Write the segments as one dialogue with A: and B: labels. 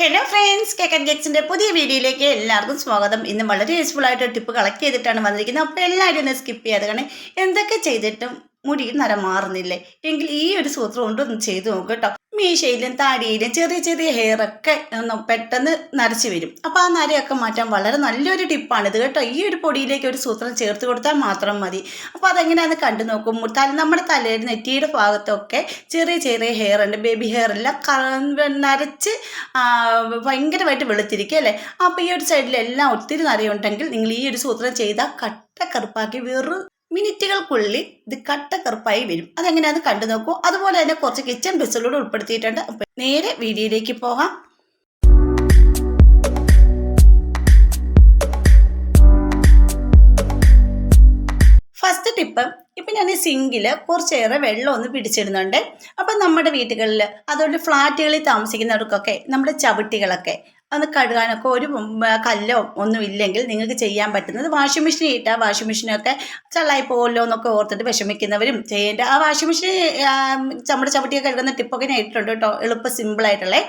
A: Hello friends കേക്കൻ കേക്സിന്റെ പുതിയ വീഡിയോയിലേക്ക് എല്ലാവർക്കും സ്വാഗതം. ഇന്ന് വളരെ യൂസ്ഫുൾ ആയിട്ട് ടിപ്പ് കളക്ട് ചെയ്തിട്ടാണ് വന്നിരിക്കുന്നത്. അപ്പോൾ എല്ലാവരും ഒന്ന് സ്കിപ്പ് ചെയ്യാതെ കാരണം എന്തൊക്കെ ചെയ്തിട്ടും മുടി നരം മാറുന്നില്ലേ എങ്കിൽ ഈ ഒരു സൂത്രം കൊണ്ട് ഒന്ന് ചെയ്തു നോക്കുക കേട്ടോ മീശയിലും താടിയിലും ചെറിയ ചെറിയ ഹെയറൊക്കെ ഒന്ന് പെട്ടെന്ന് നരച്ചു വരും. അപ്പോൾ ആ നരയൊക്കെ മാറ്റാൻ വളരെ നല്ലൊരു ടിപ്പാണിത് കേട്ടോ. ഈ ഒരു പൊടിയിലേക്ക് ഒരു സൂത്രം ചേർത്ത് കൊടുത്താൽ മാത്രം മതി. അപ്പോൾ അതെങ്ങനെയാണെന്ന് കണ്ടു നോക്കും. തല നമ്മുടെ തലയുടെ നെറ്റിയുടെ ഭാഗത്തൊക്കെ ചെറിയ ചെറിയ ഹെയർ ഉണ്ട്. ബേബി ഹെയർ എല്ലാം നരച്ച് ഭയങ്കരമായിട്ട് വെളുത്തിരിക്കുക അല്ലേ? അപ്പോൾ ഈ ഒരു സൈഡിലെല്ലാം ഒത്തിരി നരയുണ്ടെങ്കിൽ നിങ്ങൾ ഈ ഒരു സൂത്രം ചെയ്താൽ കട്ട കറുപ്പാക്കി വെറും മിനിറ്റുകൾക്കുള്ളിൽ ഇത് കട്ട കറുപ്പായി വരും. അതെങ്ങനെയാണെന്ന് കണ്ടു നോക്കൂ. അതുപോലെ തന്നെ കുറച്ച് കിച്ചൺ ബിസിലൂടെ ഉൾപ്പെടുത്തിയിട്ടുണ്ട്. നേരെ വീഡിയോയിലേക്ക് പോകാം. ഫസ്റ്റ് ടിപ്പ് ഇപ്പം ഞാൻ സിങ്കിൽ കുറച്ചേറെ വെള്ളം ഒന്ന് പിടിച്ചിടുന്നുണ്ട്. അപ്പം നമ്മുടെ വീടുകളിൽ അതുപോലെ ഫ്ലാറ്റുകളിൽ താമസിക്കുന്നവർക്കൊക്കെ നമ്മുടെ ചവിട്ടികളൊക്കെ ഒന്ന് കഴുകാനൊക്കെ ഒരു കല്ലോ ഒന്നും ഇല്ലെങ്കിൽ നിങ്ങൾക്ക് ചെയ്യാൻ പറ്റുന്നത് വാഷിംഗ് മെഷീൻ ഇട്ടാൽ വാഷിംഗ് മെഷീനൊക്കെ ചള്ളായി പോകുമല്ലോ എന്നൊക്കെ ഓർത്തിട്ട് വിഷമിക്കുന്നവരും ചെയ്യേണ്ട. ആ വാഷിംഗ് മെഷീൻ നമ്മുടെ ചവിട്ടിയൊക്കെ കഴുകുന്ന ടിപ്പൊക്കെ ഞാൻ ഇട്ടിട്ടുണ്ട് കേട്ടോ എളുപ്പം സിമ്പിളായിട്ടുള്ളേ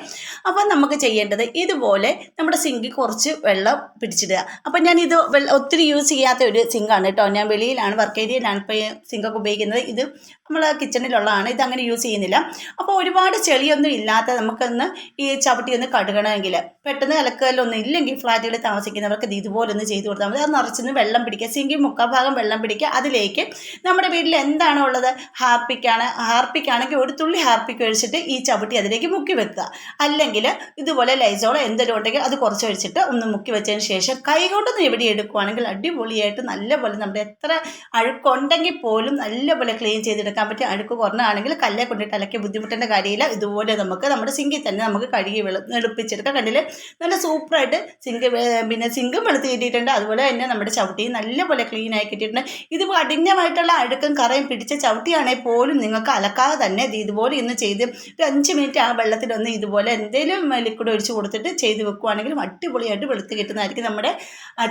A: അപ്പം നമുക്ക് ചെയ്യേണ്ടത് ഇതുപോലെ നമ്മുടെ സിങ്കിൽ കുറച്ച് വെള്ളം പിടിച്ചിടുക. അപ്പം ഞാൻ ഇത് ഒത്തിരി യൂസ് ചെയ്യാത്ത ഒരു സിങ്കാണ് കേട്ടോ ഞാൻ വെളിയിലാണ് വർക്ക് ഏരിയയിലാണ് ഇപ്പോൾ സിങ്കൊക്കെ ഉപയോഗിക്കുന്നത്. ഇത് നമ്മൾ കിച്ചണിലുള്ളതാണ് ഇത് അങ്ങനെ യൂസ് ചെയ്യുന്നില്ല. അപ്പോൾ ഒരുപാട് ചെളിയൊന്നും ഇല്ലാത്ത നമുക്കൊന്ന് ഈ ചവിട്ടി ഒന്ന് കഴുകണമെങ്കിൽ പെട്ടെന്ന് കലക്കുകയല്ലൊന്നും ഇല്ലെങ്കിൽ ഫ്ലാറ്റുകളിൽ താമസിക്കുന്നവർക്ക് ഇത് ഇതുപോലെ ഒന്ന് ചെയ്തു കൊടുത്താൽ മതി. അത് നിറച്ചൊന്ന് വെള്ളം പിടിക്കുക. സിങ്കിൽ മുക്കാൽ ഭാഗം വെള്ളം പിടിക്കുക. അതിലേക്ക് നമ്മുടെ വീട്ടിൽ എന്താണോ ഉള്ളത്? ഹാർപ്പിക്കാണ്. ഹാർപ്പിക്കാണെങ്കിൽ ഒരു തുള്ളി ഹാർപ്പിക്ക് ഒഴിച്ചിട്ട് ഈ ചവിട്ടി അതിലേക്ക് മുക്കി വെക്കുക. അല്ലെങ്കിൽ ഇതുപോലെ ലൈസോളോ എന്തെങ്കിലും ഉണ്ടെങ്കിൽ അത് കുറച്ച് ഒഴിച്ചിട്ട് ഒന്ന് മുക്കി വെച്ചതിന് ശേഷം കൈകൊണ്ടൊന്ന് എവിടെ എടുക്കുവാണെങ്കിൽ അടിപൊളിയായിട്ട് നല്ലപോലെ നമ്മുടെ എത്ര അഴുക്കുണ്ടെങ്കിൽ പോലും നല്ലപോലെ ക്ലീൻ ചെയ്തെടുക്കാൻ പറ്റും അഴുക്ക് കുറഞ്ഞാണെങ്കിൽ കല്ലേ കൊണ്ടിട്ട് അലക്കി ബുദ്ധിമുട്ടേണ്ട കാര്യമില്ല. ഇതുപോലെ നമുക്ക് നമ്മുടെ സിങ്കിൽ തന്നെ നമുക്ക് കഴുകി വെളുപ്പിച്ചെടുക്കാം കണ്ടില്ലേ? നല്ല സൂപ്പറായിട്ട് സിങ്ക് പിന്നെ സിങ്കും വെളുത്ത് കിട്ടിയിട്ടുണ്ട്. അതുപോലെ തന്നെ നമ്മുടെ ചവിട്ടിയും നല്ലപോലെ ക്ലീൻ ആയി കിട്ടിയിട്ടുണ്ട്. ഇത് കഠിനമായിട്ടുള്ള അഴുക്കും കറയും പിടിച്ച ചവിട്ടിയാണെങ്കിൽ പോലും നിങ്ങൾക്ക് അലക്കാതെ തന്നെ ഇത് ഇതുപോലെ ഇന്ന് ചെയ്ത് ഒരു അഞ്ച് മിനിറ്റ് ആ വെള്ളത്തിലൊന്ന് ഇതുപോലെ എന്തെങ്കിലും ലിക്വിഡ് ഒഴിച്ച് കൊടുത്തിട്ട് ചെയ്ത് വെക്കുവാണെങ്കിലും അടിപൊളിയായിട്ട് വെളുത്ത് കിട്ടുന്നതായിരിക്കും നമ്മുടെ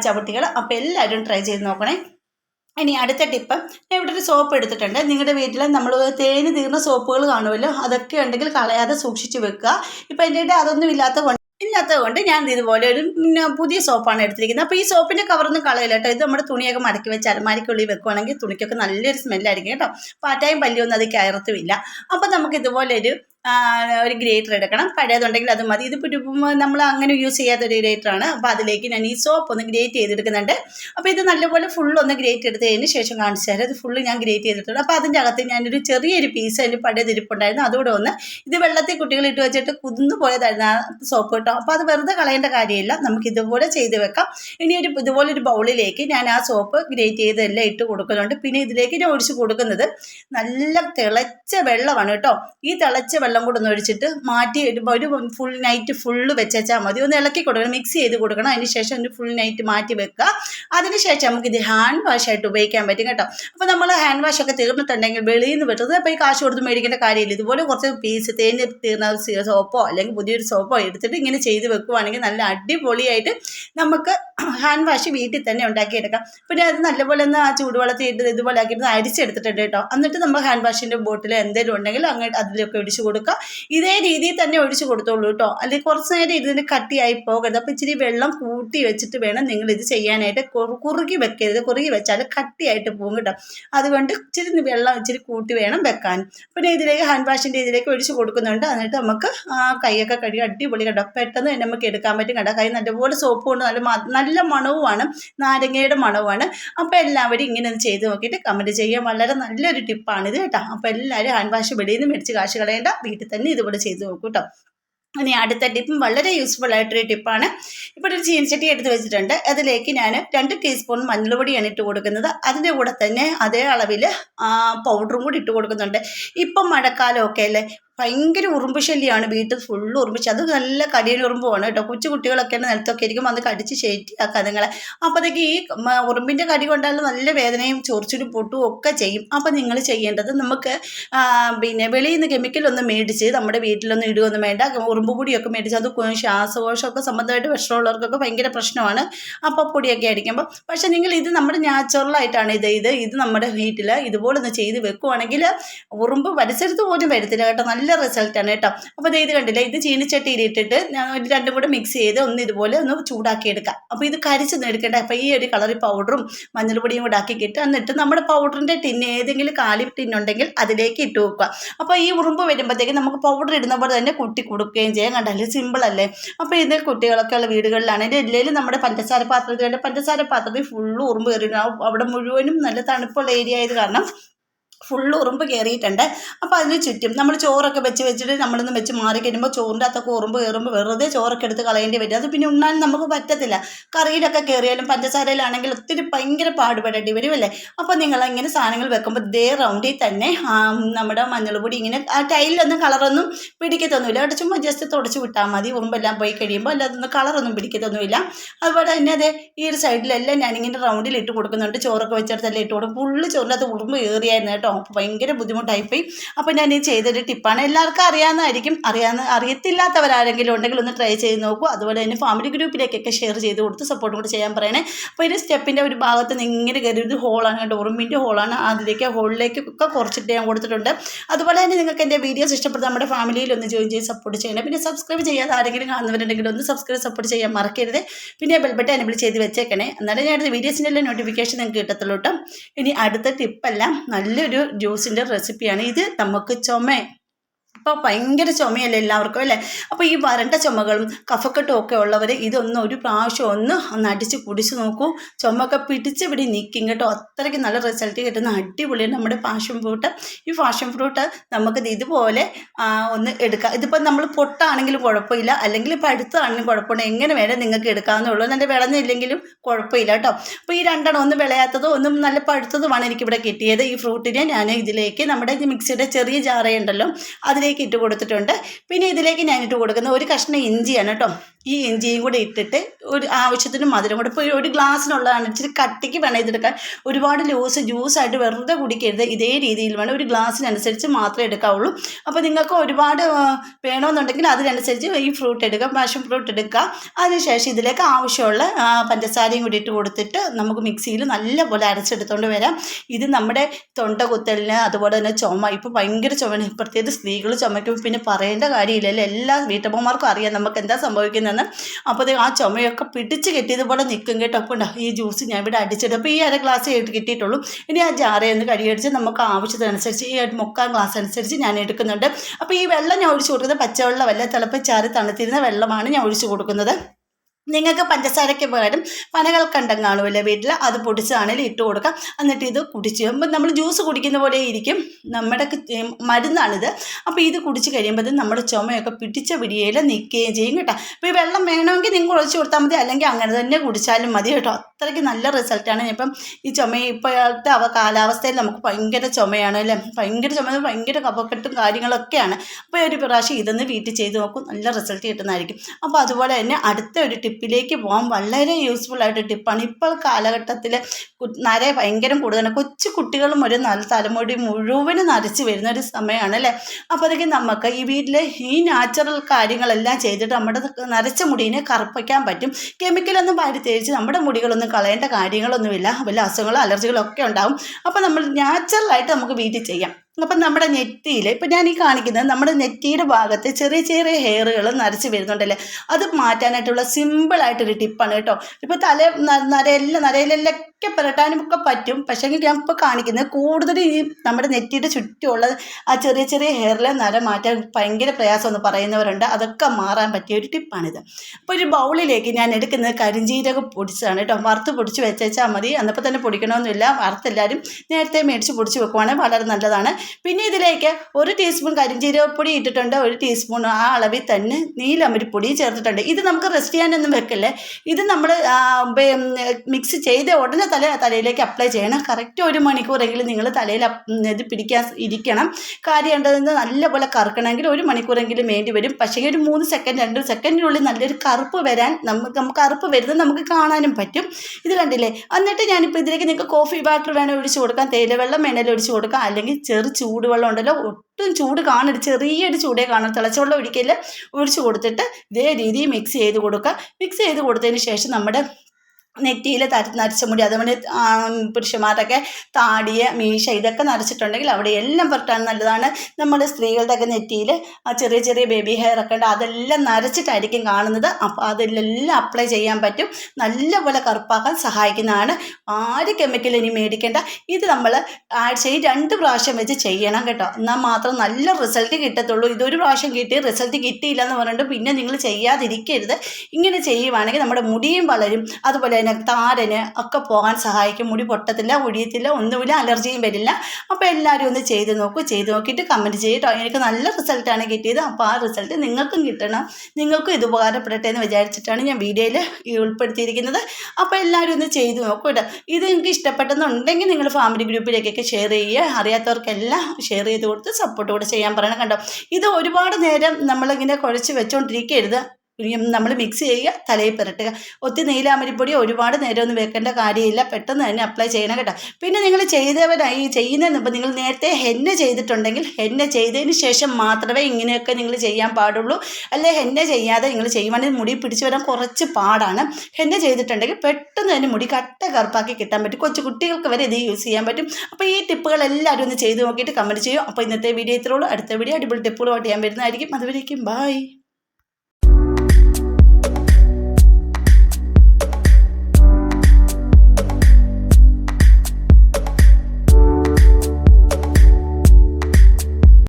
A: ചവിട്ടികൾ. അപ്പോൾ എല്ലാവരും ട്രൈ ചെയ്ത് നോക്കണേ. ഇനി അടുത്ത ടിപ്പ് ഞാൻ ഇവിടെ ഒരു സോപ്പ് എടുത്തിട്ടുണ്ട്. നിങ്ങളുടെ വീട്ടിൽ നമ്മൾ തേന് തീർന്ന സോപ്പുകൾ കാണുമല്ലോ? അതൊക്കെ ഉണ്ടെങ്കിൽ കളയാതെ സൂക്ഷിച്ച് വെക്കുക. ഇപ്പം എന്റെ അതൊന്നും ഇല്ലാത്ത ഇല്ലാത്തത് കൊണ്ട് ഞാൻ ഇതുപോലെ ഒരു പുതിയ സോപ്പാണ് എടുത്തിരിക്കുന്നത്. അപ്പോൾ ഈ സോപ്പിന്റെ കവറൊന്നും കളയില്ല കേട്ടോ. ഇത് നമ്മുടെ തുണിയൊക്കെ മടക്കി വെച്ച് അലമാരിക്കുള്ളിൽ വെക്കുവാണെങ്കിൽ തുണിക്കൊക്കെ നല്ലൊരു സ്മെല്ലായിരിക്കും കേട്ടോ. പാറ്റായും പല്ലിയൊന്നും അത് കയറത്തുമില്ല. അപ്പോൾ നമുക്ക് ഇതുപോലെ ഒരു ഒരു ഗ്രേറ്റർ എടുക്കണം. പഴയതുണ്ടെങ്കിൽ അത് മതി. ഇതിപ്പോൾ നമ്മൾ അങ്ങനെ യൂസ് ചെയ്യാത്ത ഒരു ഗ്രേറ്ററാണ്. അപ്പോൾ അതിലേക്ക് ഞാൻ ഈ സോപ്പ് ഒന്ന് ഗ്രേറ്റ് ചെയ്തെടുക്കുന്നുണ്ട്. അപ്പോൾ ഇത് നല്ലപോലെ ഫുൾ ഒന്ന് ഗ്രേറ്റ് എടുത്തതിന് ശേഷം കാണിച്ചു തരാം. ഫുള്ള് ഞാൻ ഗ്രേറ്റ് ചെയ്തിട്ടുണ്ട്. അപ്പോൾ അതിന്റെ അകത്ത് ഞാനൊരു ചെറിയൊരു പീസ് അതിന് പഴയതിരിപ്പുണ്ടായിരുന്നു അതുകൂടെ ഒന്ന് ഇത് വെള്ളത്തിൽ കുട്ടികൾ ഇട്ട് വെച്ചിട്ട് കുന്നു പോയതായിരുന്നു ആ സോപ്പ് കേട്ടോ. അപ്പോൾ അത് വെറുതെ കളയേണ്ട കാര്യമില്ല. നമുക്ക് ഇതുപോലെ ചെയ്ത് വെക്കാം. ഇനി ഒരു ഇതുപോലെ ഒരു ബൗളിലേക്ക് ഞാൻ ആ സോപ്പ് ഗ്രേറ്റ് ചെയ്തെല്ലാം ഇട്ട് കൊടുക്കുന്നുണ്ട്. പിന്നെ ഇതിലേക്ക് ഞാൻ ഒഴിച്ച് കൊടുക്കുന്നത് നല്ല തിളച്ച വെള്ളമാണ് കേട്ടോ. ഈ തിളച്ച വെള്ളം കൂടെ ഒന്ന് ഒഴിച്ചിട്ട് മാറ്റി ഒരു ഫുൾ നൈറ്റ് ഫുള്ള് വെച്ചാൽ മതി. ഒന്ന് ഇളക്കി കൊടുക്കണം മിക്സ് ചെയ്ത് കൊടുക്കണം. അതിന് ശേഷം ഒരു ഫുൾ നൈറ്റ് മാറ്റി വെക്കുക. അതിനുശേഷം നമുക്ക് ഇത് ഹാൻഡ് വാഷ് ആയിട്ട് ഉപയോഗിക്കാൻ പറ്റും കേട്ടോ. അപ്പോൾ നമ്മൾ ഹാൻഡ് വാഷ് ഒക്കെ തീർന്നിട്ടുണ്ടെങ്കിൽ വെളിയിൽ നിന്ന് വെട്ടുന്നത് അപ്പോൾ ഈ കാശ് കൊടുത്ത് മേടിക്കേണ്ട കാര്യമില്ല. ഇതുപോലെ കുറച്ച് പീസ് തേഞ്ഞ് തീർന്ന സോപ്പോ അല്ലെങ്കിൽ പുതിയൊരു സോപ്പോ എടുത്തിട്ട് ഇങ്ങനെ ചെയ്ത് വെക്കുവാണെങ്കിൽ നല്ല അടിപൊളിയായിട്ട് നമുക്ക് ഹാൻഡ് വാഷ് വീട്ടിൽ തന്നെ ഉണ്ടാക്കിയെടുക്കാം. പിന്നെ അത് നല്ലപോലെ ഒന്ന് ആ ചൂടുവെള്ളത്തിൽ ഇട്ട് ഇതുപോലെ ആക്കിയിട്ട് അരിച്ചെടുത്തിട്ടുണ്ട് കേട്ടോ. എന്നിട്ട് നമ്മൾ ഹാൻഡ് വാഷിന്റെ ബോട്ടിൽ എന്തെങ്കിലും ഉണ്ടെങ്കിൽ അങ്ങോട്ട് അതിലൊക്കെ ഇടിച്ചു കൊടുക്കുക. ഇതേ രീതിയിൽ തന്നെ ഒഴിച്ചു കൊടുത്തോളൂ കേട്ടോ. അല്ലെങ്കിൽ കുറച്ച് നേരം ഇതിന് കട്ടിയായി പോകരുത്. അപ്പോൾ ഇച്ചിരി വെള്ളം കൂട്ടി വെച്ചിട്ട് വേണം നിങ്ങൾ ഇത് ചെയ്യാനായിട്ട്. കുറു- കുറുകി വെക്കരുത്. കുറുകി വെച്ചാൽ കട്ടിയായിട്ട് പോകും കേട്ടോ. അതുകൊണ്ട് ഇച്ചിരി വെള്ളം ഇച്ചിരി കൂട്ടി വേണം വെക്കാൻ. പിന്നെ ഇതിലേക്ക് ഹാൻഡ് വാഷിന്റെ ഇതിലേക്ക് ഒഴിച്ചു കൊടുക്കുന്നുണ്ട്. എന്നിട്ട് നമുക്ക് കൈയൊക്കെ കഴുകി അടിപൊളി കേട്ടോ. പെട്ടെന്ന് തന്നെ നമുക്ക് എടുക്കാൻ പറ്റും കേട്ടോ. കൈ നല്ലപോലെ സോപ്പ് കൊണ്ട് നല്ല നല്ല മണവുമാണ്. നാരങ്ങയുടെ മണവുമാണ്. അപ്പോൾ എല്ലാവരും ഇങ്ങനെ ചെയ്ത് നോക്കിയിട്ട് കമന്റ് ചെയ്യാൻ വളരെ നല്ലൊരു ടിപ്പാണിത് കേട്ടോ. അപ്പോൾ എല്ലാവരും ഹാൻഡ് വാഷ് വെളിയിൽ നിന്ന് മേടിച്ച് കാശ് കളയേണ്ട വീട്ടിൽ തന്നെ ഇതുപോലെ ചെയ്ത് നോക്കൂ കേട്ടോ ഇനി അടുത്ത ടിപ്പും വളരെ യൂസ്ഫുൾ ആയിട്ടൊരു ടിപ്പാണ് ഇപ്പോൾ ഒരു ചീനച്ചട്ടി എടുത്ത് വെച്ചിട്ടുണ്ട്. അതിലേക്ക് ഞാൻ രണ്ട് ടീസ്പൂൺ മഞ്ഞൾപൊടിയാണ് ഇട്ട് കൊടുക്കുന്നത്. അതിന്റെ കൂടെ തന്നെ അതേ അളവിൽ പൗഡറും കൂടി ഇട്ട് കൊടുക്കുന്നുണ്ട്. ഇപ്പം മഴക്കാലമൊക്കെ അല്ലേ? ഭയങ്കര ഉറുമ്പ് ശല്യമാണ് വീട്ടിൽ ഫുള്ള് ഉറുമ്പ് അത് നല്ല കടിയൻ ഉറുമ്പാണ് കേട്ടോ. കൊച്ചു കുട്ടികളൊക്കെ നിലത്തൊക്കെ ഇരിക്കും വന്ന് കടിച്ച് ശേറ്റിയാക്കുക അതുങ്ങളെ അപ്പോഴത്തേക്ക് ഈ മ- ഉറുമ്പിന്റെ കടി കൊണ്ടാലും നല്ല വേദനയും ചൊറിച്ചിലും പൊട്ടും ഒക്കെ ചെയ്യും. അപ്പോൾ നിങ്ങൾ ചെയ്യേണ്ടത് നമുക്ക് പിന്നെ വെളിയിൽ നിന്ന് കെമിക്കലൊന്നും മേടിച്ച് നമ്മുടെ വീട്ടിലൊന്നും ഇടുകയൊന്നും വേണ്ട. ഉറുമ്പ് പൊടിയൊക്കെ മേടിച്ച് അത് ശ്വാസകോശമൊക്കെ സംബന്ധമായിട്ട് വിഷമമുള്ളവർക്കൊക്കെ ഭയങ്കര പ്രശ്നമാണ്. അപ്പോൾ പൊടിയൊക്കെ അടിക്കുമ്പോൾ പക്ഷേ നിങ്ങൾ ഇത് നമ്മുടെ നാച്ചുറലായിട്ടാണ് ഇത് ഇത് ഇത് നമ്മുടെ വീട്ടിൽ ഇതുപോലെ ഒന്ന് ചെയ്ത് വെക്കുവാണെങ്കിൽ ഉറുമ്പ് പരിസരത്ത് പോലും വരത്തില്ല കേട്ടോ. നല്ല റിസൾട്ടാണ് കേട്ടോ. അപ്പോൾ ഇത് കണ്ടില്ലേ ഇത് ചീനിച്ചട്ടിയിൽ ഇട്ടിട്ട് ഞാൻ രണ്ടും കൂടെ മിക്സ് ചെയ്ത് ഒന്ന് ഇതുപോലെ ഒന്ന് ചൂടാക്കി എടുക്കാം അപ്പോൾ ഇത് കരിച്ചൊന്നും എടുക്കേണ്ട. അപ്പോൾ ഈ ഒരു കളറി പൗഡറും മഞ്ഞൾപ്പൊടിയും കൂടെ ആക്കി കിട്ടുക എന്നിട്ട് നമ്മുടെ പൗഡറിന്റെ ടിൻ ഏതെങ്കിലും കാലി ടിന്നുണ്ടെങ്കിൽ അതിലേക്ക് ഇട്ട് വെക്കുക. അപ്പോൾ ഈ ഉറുമ്പ് വരുമ്പോഴത്തേക്ക് നമുക്ക് പൗഡർ ഇടുന്ന പോലെ തന്നെ കുട്ടി കൊടുക്കുകയും ചെയ്യാം. സിമ്പിൾ അല്ലേ? അപ്പോൾ ഇത് കുട്ടികളൊക്കെ ഉള്ള വീടുകളിലാണെങ്കിൽ ഇല്ലെങ്കിലും നമ്മുടെ പഞ്ചസാര പാത്രത്തിൽ പഞ്ചസാര പാത്രത്തിൽ ഫുള്ള് ഉറുമ്പ് കയറി അവിടെ മുഴുവനും നല്ല തണുപ്പുള്ള ഏരിയ ആയത് കാരണം ഫുള്ള് ഉറുമ്പ് കയറിയിട്ടുണ്ട് അപ്പോൾ അതിന് ചുറ്റും നമ്മൾ ചോറൊക്കെ വെച്ച് വെച്ചിട്ട് നമ്മളൊന്ന് വെച്ച് മാറി കഴിയുമ്പോൾ ചോറിന്റെ അകത്തൊക്കെ ഉറുമ്പ് കയറുമ്പോൾ വെറുതെ ചോറൊക്കെ എടുത്ത് കളയേണ്ടി വരും. അത് പിന്നെ ഉണ്ണാൻ നമുക്ക് പറ്റത്തില്ല. കറിയിലൊക്കെ കയറിയാലും പഞ്ചസാരയിലാണെങ്കിൽ ഒത്തിരി ഭയങ്കര പാടുപെടേണ്ടി വരുമല്ലേ അപ്പോൾ നിങ്ങൾ ഇങ്ങനെ സാധനങ്ങൾ വെക്കുമ്പോൾ ദേ റൗണ്ടിൽ തന്നെ നമ്മുടെ മഞ്ഞൾപൊടി ഇങ്ങനെ ആ ടൈലിലൊന്നും കളറൊന്നും പിടിക്കത്തൊന്നുമില്ല. അവിടെ ചുമ്മാ ജസ്റ്റ് തുടച്ച് വിട്ടാൽ മതി. ഉറുമ്പെല്ലാം പോയി കഴിയുമ്പോൾ അല്ലാതൊന്നും കളറൊന്നും പിടിക്കത്തൊന്നുമില്ല. അതുപോലെ തന്നെ അതെ ഈ ഒരു സൈഡിലെല്ലാം ഞാനിങ്ങനെ റൗണ്ടിൽ ഇട്ട് കൊടുക്കുന്നുണ്ട്. ചോറൊക്കെ വെച്ചെടുത്തെല്ലാം ഇട്ട് കൊടുക്കും. ഫുള്ള് ചോറിന്റെ അത് ഉറുമ്പ് കയറിയായിരുന്നു കേട്ടോ. അപ്പോൾ ഭയങ്കര ബുദ്ധിമുട്ടായിപ്പോയി. അപ്പോൾ ഞാൻ ഈ ചെയ്തൊരു ടിപ്പാണ്. എല്ലാവർക്കും അറിയാവുന്നതായിരിക്കും. അറിയാവുന്ന അറിയത്തില്ലാത്തവരാരെങ്കിലും ഉണ്ടെങ്കിൽ ഒന്ന് ട്രൈ ചെയ്ത് നോക്കൂ. അതുപോലെ തന്നെ ഫാമിലി ഗ്രൂപ്പിലേക്കൊക്കെ ഷെയർ ചെയ്ത് കൊടുത്ത് സപ്പോർട്ടും കൂടി ചെയ്യാൻ പറയണേ. അപ്പോൾ ഇതിന് സ്റ്റെപ്പിന്റെ ഒരു ഭാഗത്ത് ഇങ്ങനെ കയറി ഒരു ഹോളാണ് കേട്ടോ ഉറുമ്പിന്റെ ഹോളാണ് അതിലേക്ക് ഹോളിലേക്കൊക്കെ കുറച്ചിട്ട് ഞാൻ കൊടുത്തിട്ടുണ്ട്. അതുപോലെ തന്നെ നിങ്ങൾക്ക് എന്റെ വീഡിയോസ് ഇഷ്ടപ്പെടുന്ന നമ്മുടെ ഫാമിലിയിൽ ഒന്ന് ജോയിൻ ചെയ്ത് സപ്പോർട്ട് ചെയ്യണം. പിന്നെ സബ്സ്ക്രൈബ് ചെയ്യാതെ ആരെങ്കിലും കാണുന്നവരുണ്ടെങ്കിൽ ഒന്ന് സബ്സ്ക്രൈബ് സപ്പോർട്ട് ചെയ്യാൻ മറക്കരുത്. പിന്നെ ബെൽബട്ടൺ എനബിൾ ചെയ്ത് വെച്ചേക്കണേ. എന്നാലേ ഞാൻ വീഡിയോസിന്റെ എല്ലാം നോട്ടിഫിക്കേഷൻ നിങ്ങൾക്ക് കിട്ടത്തുള്ളൂ കേട്ടോ. ഇനി അടുത്ത ടിപ്പെല്ലാം നല്ലൊരു ജ്യൂസിന്റെ റെസിപ്പിയാണ്. ഇത് നമുക്ക് ചുമ ഇപ്പോൾ ഭയങ്കര ചുമയല്ലേ എല്ലാവർക്കും അല്ലേ? അപ്പോൾ ഈ വരണ്ട ചുമകളും കഫക്കെട്ടും ഒക്കെ ഉള്ളവർ ഇതൊന്ന് ഒരു പ്രാവശ്യം ഒന്ന് ഒന്ന് അടിച്ച് കുടിച്ച് നോക്കൂ. ചുമക്കെ പിടിച്ച് നിൽക്കും കേട്ടോ. അത്രയ്ക്ക് നല്ല റിസൾട്ട് കിട്ടുന്ന അടിപൊളിയാണ് നമ്മുടെ പാഷൻ ഫ്രൂട്ട് ഈ പാഷൻ ഫ്രൂട്ട് നമുക്കിത് ഇതുപോലെ ഒന്ന് എടുക്കാം. ഇതിപ്പോൾ നമ്മൾ പൊട്ടാണെങ്കിലും കുഴപ്പമില്ല. അല്ലെങ്കിൽ ഇപ്പോൾ അടുത്താണെങ്കിലും കുഴപ്പമില്ല. എങ്ങനെ വേണേൽ നിങ്ങൾക്ക് എടുക്കാവുന്നേ ഉള്ളൂ. നല്ല വിളഞ്ഞില്ലെങ്കിലും കുഴപ്പമില്ല കേട്ടോ. അപ്പോൾ ഈ രണ്ടെണ്ണം ഒന്ന് വിളയാത്തതും ഒന്നും നല്ല പഴുത്തതുമാണ് എനിക്കിവിടെ കിട്ടിയത് ഈ ഫ്രൂട്ടിനെ ഞാൻ ഇതിലേക്ക് നമ്മുടെ മിക്സിയുടെ ചെറിയ ജാറയുണ്ടല്ലോ അതിലേക്ക് ഇട്ട് കൊടുത്തിട്ടുണ്ട്. പിന്നെ ഇതിലേക്ക് ഞാൻ ഇട്ട് കൊടുക്കുന്നത് ഒരു കഷ്ണം ഇഞ്ചിയാണ് കേട്ടോ ഈ ഇഞ്ചിയും കൂടി ഇട്ടിട്ട് ഒരു ആവശ്യത്തിന് മധുരം കൂടെ ഇപ്പോൾ ഒരു ഗ്ലാസ്സിനുള്ളതാണ്. ഇച്ചിരി കട്ടിക്ക് വേണം ഇതെടുക്കാൻ. ഒരുപാട് ലൂസ് ജ്യൂസായിട്ട് വെറുതെ കുടിക്കരുത്. ഇതേ രീതിയിൽ വേണം ഒരു ഗ്ലാസ്സിനനുസരിച്ച് മാത്രമേ എടുക്കാവുള്ളൂ. അപ്പോൾ നിങ്ങൾക്ക് ഒരുപാട് വേണമെന്നുണ്ടെങ്കിൽ അതിനനുസരിച്ച് ഈ ഫ്രൂട്ട് എടുക്കാം പാഷൻ ഫ്രൂട്ട് എടുക്കുക അതിനുശേഷം ഇതിലേക്ക് ആവശ്യമുള്ള പഞ്ചസാരയും കൂടി ഇട്ട് കൊടുത്തിട്ട് നമുക്ക് മിക്സിയിൽ നല്ലപോലെ അരച്ചെടുത്തുകൊണ്ട് വരാം. ഇത് നമ്മുടെ തൊണ്ട കുത്തലിന് അതുപോലെ തന്നെ ചുമ ഇപ്പോൾ ഭയങ്കര ചുമ പ്രത്യേകിച്ച് സ്ത്രീകൾ ചുമയ്ക്കും. പിന്നെ പറയേണ്ട കാര്യമില്ലല്ലോ. എല്ലാ വീട്ടമ്മമാർക്കും അറിയാം നമുക്ക് എന്താ സംഭവിക്കുന്നതെന്ന്. അപ്പോൾ ആ ചുമയൊക്കെ പിടിച്ച് കെട്ടിയതുപോലെ നിൽക്കും കേട്ടോ. അപ്പോൾ ഈ ജ്യൂസ് ഞാൻ ഇവിടെ അടിച്ചിട്ട് അപ്പോൾ ഈ അര ഗ്ലാസ് കിട്ടിയിട്ടുള്ളൂ. ഇനി ആ ജാറയിൽ നിന്ന് കടിയടിച്ച് നമുക്ക് ആവശ്യത്തിനനുസരിച്ച് ഈ മുക്കാൽ ഗ്ലാസ് അനുസരിച്ച് ഞാൻ എടുക്കുന്നുണ്ട്. അപ്പോൾ ഈ വെള്ളം ഞാൻ ഒഴിച്ചു കൊടുക്കുന്നത് പച്ചവെള്ളമല്ല. തിളപ്പിച്ചാറി തണുത്തിരുന്ന വെള്ളമാണ് ഞാൻ ഒഴിച്ചു കൊടുക്കുന്നത്. നിങ്ങൾക്ക് പഞ്ചസാരയ്ക്ക് പകരം പനകൽക്കണ്ടം കാണുമല്ലോ വീട്ടിൽ അത് പൊടിച്ചാണെങ്കിലും ഇട്ട് കൊടുക്കാം. എന്നിട്ട് ഇത് കുടിച്ച് കഴിയുമ്പോൾ നമ്മൾ ജ്യൂസ് കുടിക്കുന്ന പോലെ ഇരിക്കും. നമ്മുടെ മരുന്നാണിത്. അപ്പോൾ ഇത് കുടിച്ച് കഴിയുമ്പോൾ നമ്മുടെ ചുമയൊക്കെ പിടിച്ച പിടിയേൽ നിൽക്കുകയും ചെയ്യും കേട്ടോ. അപ്പോൾ ഈ വെള്ളം വേണമെങ്കിൽ നിങ്ങൾ ഒഴിച്ച് കൊടുത്താൽ മതി. അല്ലെങ്കിൽ അങ്ങനെ തന്നെ കുടിച്ചാലും മതി കേട്ടോ. അത്രയ്ക്ക് നല്ല റിസൾട്ടാണ്. ഇപ്പം ഈ ചുമ ഇപ്പോഴത്തെ അവ കാലാവസ്ഥയിൽ നമുക്ക് ഭയങ്കര ചുമയാണ് അല്ലേ? ഭയങ്കര ചുമ ഭയങ്കര കഫക്കെട്ടും കാര്യങ്ങളൊക്കെയാണ്. അപ്പോൾ ഒരു പ്രാവശ്യം ഇതൊന്ന് വീട്ടിൽ ചെയ്ത് നോക്കും. നല്ല റിസൾട്ട് കിട്ടുന്നതായിരിക്കും. അപ്പോൾ അതുപോലെ തന്നെ അടുത്ത ഒരു ടിപ്പിലേക്ക് പോകാൻ വളരെ യൂസ്ഫുൾ ആയിട്ട് ടിപ്പാണ്. ഇപ്പോൾ കാലഘട്ടത്തിൽ നര ഭയങ്കര കൂടുതലാണ്. കൊച്ചു കുട്ടികളും ഒരു നല്ല തലമുടി മുഴുവനും നരച്ച് വരുന്ന ഒരു സമയമാണ് അല്ലേ? അപ്പോൾ അതൊക്കെ നമുക്ക് ഈ വീട്ടിലെ ഈ നാച്ചുറൽ കാര്യങ്ങളെല്ലാം ചെയ്തിട്ട് നമ്മുടെ നരച്ച മുടീനെ കറുപ്പിക്കാൻ പറ്റും. കെമിക്കലൊന്നും വാരി തേച്ച് നമ്മുടെ മുടികളൊന്നും കളയേണ്ട കാര്യങ്ങളൊന്നുമില്ല. വല്ല അസുഖങ്ങളോ അലർജികളോ ഒക്കെ ഉണ്ടാവും. അപ്പോൾ നമ്മൾ നാച്ചുറലായിട്ട് നമുക്ക് വീട്ടിൽ ചെയ്യാം. അപ്പം നമ്മുടെ നെറ്റിയിൽ ഇപ്പം ഞാൻ ഈ കാണിക്കുന്നത് നമ്മുടെ നെറ്റിയുടെ ഭാഗത്ത് ചെറിയ ചെറിയ ഹെയറുകൾ നരച്ച് വരുന്നുണ്ടല്ലേ? അത് മാറ്റാനായിട്ടുള്ള സിമ്പിളായിട്ടൊരു ടിപ്പാണ് കേട്ടോ. ഇപ്പോൾ തല നരയെല്ലാം നരയിലെല്ലൊക്കെ പുരട്ടാനും ഒക്കെ പറ്റും. പക്ഷേ ഞാൻ ഇപ്പോൾ കാണിക്കുന്നത് കൂടുതൽ ഈ നമ്മുടെ നെറ്റിയുടെ ചുറ്റുമുള്ള ആ ചെറിയ ചെറിയ ഹെയറിലെ നര മാറ്റാൻ ഭയങ്കര പ്രയാസമെന്ന് പറയുന്നവരുണ്ട്. അതൊക്കെ മാറാൻ പറ്റിയ ഒരു ടിപ്പാണിത്. അപ്പോൾ ഒരു ബൗളിലേക്ക് ഞാൻ എടുക്കുന്നത് കരിഞ്ചീരകം പൊടിച്ചതാണ് കേട്ടോ. വറുത്ത് പൊടിച്ച് വെച്ചാൽ മതി. അന്നപ്പോൾ തന്നെ പൊടിക്കണമെന്നില്ല. വറുത്തെല്ലാവരും നേരത്തെ മേടിച്ച് പൊടിച്ച് വെക്കുവാണെങ്കിൽ വളരെ നല്ലതാണ്. പിന്നെ ഇതിലേക്ക് ഒരു ടീസ്പൂൺ കരിഞ്ജീരകപ്പൊടി ഇട്ടിട്ടുണ്ട് ഒരു ടീസ്പൂൺ ആ അളവിൽ തന്നെ നീലമരിപ്പൊടി ചേർത്തിട്ടുണ്ട്. ഇത് നമുക്ക് റെസ്റ്റ് ചെയ്യാനൊന്നും വെക്കല്ലേ? ഇത് നമ്മൾ മിക്സ് ചെയ്ത ഉടനെ തല തലയിലേക്ക് അപ്ലൈ ചെയ്യണം. കറക്റ്റ് ഒരു മണിക്കൂറെങ്കിലും നിങ്ങൾ തലയിൽ ഇത് പിടിക്കാൻ ഇരിക്കണം. കാര്യം ഉണ്ടതെന്ന് നല്ലപോലെ കറുക്കണമെങ്കിൽ ഒരു മണിക്കൂറെങ്കിലും വേണ്ടി വരും. പക്ഷേ ഒരു മൂന്ന് സെക്കൻഡ് രണ്ട് സെക്കൻഡിനുള്ളിൽ നല്ലൊരു കറുപ്പ് വരാൻ നമുക്ക് നമുക്ക് കറുപ്പ് വരുന്നത് നമുക്ക് കാണാനും പറ്റും. ഇത് കണ്ടില്ലേ? എന്നിട്ട് ഞാനിപ്പോൾ ഇതിലേക്ക് നിങ്ങൾക്ക് കോഫി വാട്ടർ വേണേൽ ഒഴിച്ച് കൊടുക്കാം. തേയില വെള്ളം വേണേൽ ഒഴിച്ച് കൊടുക്കാം. അല്ലെങ്കിൽ ചെറു ചൂടുവെള്ളം ഉണ്ടല്ലോ ഒട്ടും ചൂട് കാണരുത്. ചെറിയൊരു ചൂടേ കാണും തിളച്ചവെള്ളം ഒഴിക്കൽ ഒഴിച്ച് കൊടുത്തിട്ട് ഇതേ രീതിയിൽ മിക്സ് ചെയ്ത് കൊടുക്കുക. മിക്സ് ചെയ്ത് കൊടുത്തതിന് ശേഷം നമ്മുടെ നെറ്റിയിൽ തര നരച്ച മുടി അതുപോലെ പുരുഷന്മാരൊക്കെ താടിയ മീശ ഇതൊക്കെ നരച്ചിട്ടുണ്ടെങ്കിൽ അവിടെ എല്ലാം പുരട്ടാൻ നല്ലതാണ്. നമ്മുടെ സ്ത്രീകളുടെ ഒക്കെ നെറ്റിയിൽ ആ ചെറിയ ചെറിയ ബേബി ഹെയർ ഒക്കെ ഉണ്ട് അതെല്ലാം നരച്ചിട്ടായിരിക്കും കാണുന്നത്. അപ്പോൾ അതിലെല്ലാം അപ്ലൈ ചെയ്യാൻ പറ്റും. നല്ലപോലെ കറുപ്പാക്കാൻ സഹായിക്കുന്നതാണ്. ആര് കെമിക്കൽ ഇനി മേടിക്കേണ്ട? ഇത് നമ്മൾ ആഴ്ചയിൽ രണ്ട് പ്രാവശ്യം വെച്ച് ചെയ്യണം കേട്ടോ. എന്നാൽ മാത്രം നല്ല റിസൾട്ട് കിട്ടത്തുള്ളൂ. ഇതൊരു പ്രാവശ്യം കിട്ടി റിസൾട്ട് കിട്ടിയില്ല എന്ന് പറഞ്ഞിട്ട് പിന്നെ നിങ്ങൾ ചെയ്യാതിരിക്കരുത്. ഇങ്ങനെ ചെയ്യുവാണെങ്കിൽ നമ്മുടെ മുടിയും വളരും. അതുപോലെ തന്നെ താരന് ഒക്കെ പോകാൻ സഹായിക്കും. മുടി പൊട്ടത്തില്ല ഒഴിയത്തില്ല ഒന്നുമില്ല അലർജിയും വരില്ല. അപ്പോൾ എല്ലാവരും ഒന്ന് ചെയ്ത് നോക്കൂ. ചെയ്ത് നോക്കിയിട്ട് കമന്റ് ചെയ്യട്ടോ എനിക്ക് നല്ല റിസൾട്ടാണ് കിട്ടിയത്. അപ്പോൾ ആ റിസൾട്ട് നിങ്ങൾക്കും കിട്ടണം. നിങ്ങൾക്കും ഇത് ഉപകാരപ്പെടട്ടെ എന്ന് വിചാരിച്ചിട്ടാണ് ഞാൻ വീഡിയോയിൽ ഉൾപ്പെടുത്തിയിരിക്കുന്നത്. അപ്പോൾ എല്ലാവരും ഒന്ന് ചെയ്ത് നോക്കൂ കേട്ടോ ഇത് നിങ്ങൾക്ക് ഇഷ്ടപ്പെട്ടെന്നുണ്ടെങ്കിൽ നിങ്ങൾ ഫാമിലി ഗ്രൂപ്പിലേക്കൊക്കെ ഷെയർ ചെയ്യുക. അറിയാത്തവർക്കെല്ലാം ഷെയർ ചെയ്ത് കൊടുത്ത് സപ്പോർട്ട് കൂടെ ചെയ്യാൻ പറയണം കണ്ടോ. ഇത് ഒരുപാട് നേരം നമ്മളിങ്ങനെ കുഴച്ച് വെച്ചുകൊണ്ടിരിക്കരുത് നമ്മൾ മിക്സ് ചെയ്യുക തലയിൽ പുരട്ടുക. ഒത്തിരി നീലാമരിപ്പൊടി ഒരുപാട് നേരം ഒന്നും വെക്കേണ്ട കാര്യമില്ല. പെട്ടെന്ന് തന്നെ അപ്ലൈ ചെയ്യണം കേട്ടോ. പിന്നെ നിങ്ങൾ ചെയ്തവരായി ചെയ്യുന്നതെന്ന് ഇപ്പം നിങ്ങൾ നേരത്തെ ഹെന്ന ചെയ്തിട്ടുണ്ടെങ്കിൽ ഹെന്ന ചെയ്തതിന് ശേഷം മാത്രമേ ഇങ്ങനെയൊക്കെ നിങ്ങൾ ചെയ്യാൻ പാടുള്ളൂ. അല്ലെ ഹെന്ന ചെയ്യാതെ നിങ്ങൾ ചെയ്യുവാണെങ്കിൽ മുടി പിടിച്ചു വരാൻ കുറച്ച് പാടാണ്. ഹെന്ന ചെയ്തിട്ടുണ്ടെങ്കിൽ പെട്ടെന്ന് തന്നെ മുടി കട്ട കറുപ്പാക്കി കിട്ടാൻ പറ്റും. കൊച്ചു കുട്ടികൾക്ക് വരെ ഇത് യൂസ് ചെയ്യാൻ പറ്റും. അപ്പോൾ ഈ ടിപ്പുകൾ എല്ലാവരും ഒന്ന് ചെയ്ത് നോക്കിയിട്ട് കമന്റ് ചെയ്യും. അപ്പോൾ ഇന്നത്തെ വീഡിയോ ഇത്രയുള്ളൂ അടുത്ത വീഡിയോ അടിപൊളി ടിപ്പുകളുമായിട്ട് ഞാൻ വരുന്നതായിരിക്കും. അതുവരേക്കും ബൈ